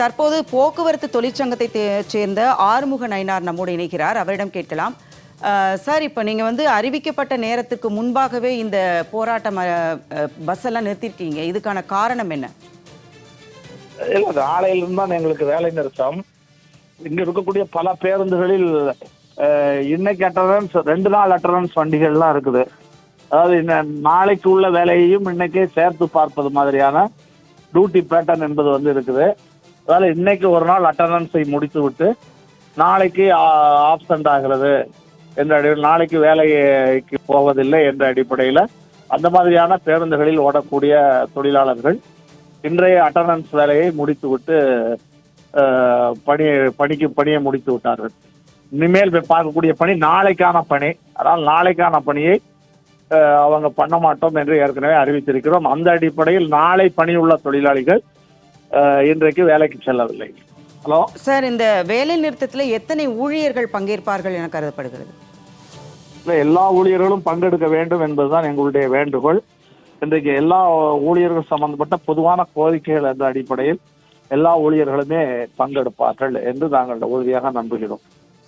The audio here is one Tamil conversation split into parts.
தற்போது போக்குவரத்து தொழிற்சங்கத்தை சேர்ந்த ஆறுமுக நயினார் நம்மோடு இணைகிறார். அவரிடம் கேட்கலாம். சார் இப்போ நீங்கள் வந்து அறிவிக்கப்பட்ட நேரத்துக்கு முன்பாகவே இந்த போராட்டம் பஸ் எல்லாம் நிறுத்திருக்கீங்க. இதுக்கான காரணம் என்ன? இல்லை அது தான் எங்களுக்கு வேலை நிறுத்தம். இங்கே இருக்கக்கூடிய பல பேருந்துகளில் இன்னைக்கு அட்டரன்ஸ் ரெண்டு நாள் அட்டரன்ஸ் வண்டிகள்லாம் இருக்குது. அதாவது இந்த நாளைக்கு உள்ள வேலையையும் இன்னைக்கே சேர்த்து பார்ப்பது மாதிரியான டியூட்டி பேட்டர்ன் என்பது வந்து இருக்குது. அதாவது இன்னைக்கு ஒரு நாள் அட்டண்டன்ஸை முடித்து விட்டு நாளைக்கு ஆப்சண்ட் ஆகிறது என்ற அடிப்படையில் நாளைக்கு வேலைக்கு போவதில்லை என்ற அடிப்படையில் அந்த மாதிரியான பேருந்துகளில் ஓடக்கூடிய தொழிலாளர்கள் இன்றைய அட்டண்டன்ஸ் வேலையை முடித்துவிட்டு விட்டு பணி பணிக்கு பணியை முடித்து விட்டார்கள். இனிமேல் பார்க்கக்கூடிய பணி நாளைக்கான பணி. அதனால் நாளைக்கான பணியை அவங்க பண்ண மாட்டோம் என்று ஏற்கனவே அறிவித்திருக்கிறோம். அந்த அடிப்படையில் நாளை பணியுள்ள தொழிலாளிகள் இன்றைக்கு வேலைக்கு செல்லவில்லை. ஹலோ? சார் இந்த வேலை நிறுத்தத்தில் எத்தனை ஊழியர்கள் பங்கேற்பார்கள் என கருதப்படுகிறது? இல்ல, எல்லா ஊழியர்களும் பங்கெடுக்க வேண்டும் என்பதுதான் எங்களுடைய வேண்டுகோள். இன்றைக்கு எல்லா ஊழியர்கள் சம்பந்தப்பட்ட பொதுவான கோரிக்கைகள் என்ற அடிப்படையில் எல்லா ஊழியர்களுமே பங்கெடுப்பார்கள் என்று நாங்கள் உறுதியாக நம்புகிறோம்.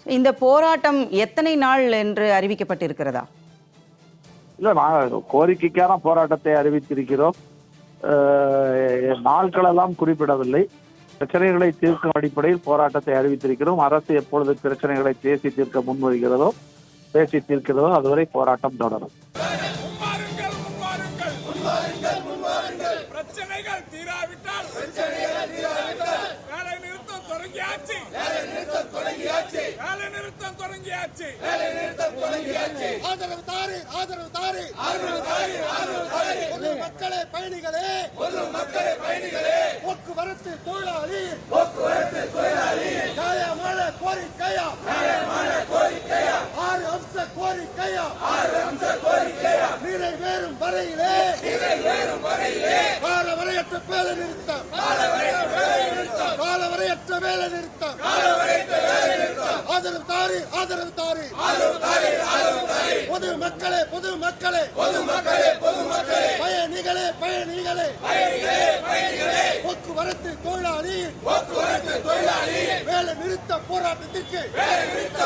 இந்த போராட்டம் எத்தனை நாள் என்று அறிவிக்கப்பட்டிருக்கிறதா? இல்ல நாங்கள் கோரிக்கைக்கான போராட்டத்தை அறிவித்திருக்கிறோம். நாட்களெல்லாம் குறிப்பிடவில்லை. பிரச்சனைகளை தீர்க்கும் அடிப்படையில் போராட்டத்தை அறிவித்திருக்கிறோம். அரசு எப்பொழுது பிரச்சனைகளை பேசி தீர்க்க முன்வருகிறதோ பேசி தீர்க்கிறதோ அதுவரை போராட்டம் தொடரும். பிரச்சனைகள் தீராவிட்டால் வேலை நிறுத்தம் தொடங்கியாச்சு வேலை நிறுத்தம் தொடங்கியாச்சு வேலை நிறுத்தம் தொடங்கியாச்சு வேலை நிறுத்தம் தொடங்கியாச்சு ஆதரவு தாரு ஆதரவு தாரு ஆதரவு தாரு. மக்களே பயணிகளே. பொது மக்களே பயணிகளே. போக்குவரத்து தொழிலாளி. போக்குவரத்து தொழிலாளி. நியாயமான கோரிக்கையா. நியாயமான கோரிக்கையா. ஆறு அம்ச கோரிக்கையா. ஆறு அம்ச கோரிக்கையா. நிறைவேறும் வரையிலே. நிறைவேறும் வரையிலே. கால வரையற்ற வேலை நிறுத்தம். காலவரையற்ற வேலை நிறுத்தம். கால வரையற்ற வேலை நிறுத்தம். காலவரையற்ற வேலை நிறுத்தம். ஆதரவு தாரு ஆதரவு தாரு. ஆதரவு தாரி ஆதரவு தாரி. பொது மக்களே பொது மக்களே. பொது மக்களே. பயணிகளே பயணிகளே பயணிகளே. போக்குவரத்து தொழிலாளி போக்குவரத்து தொழிலாளி. வேலை நிறுத்த போராட்டத்திற்கு வேலை நிறுத்த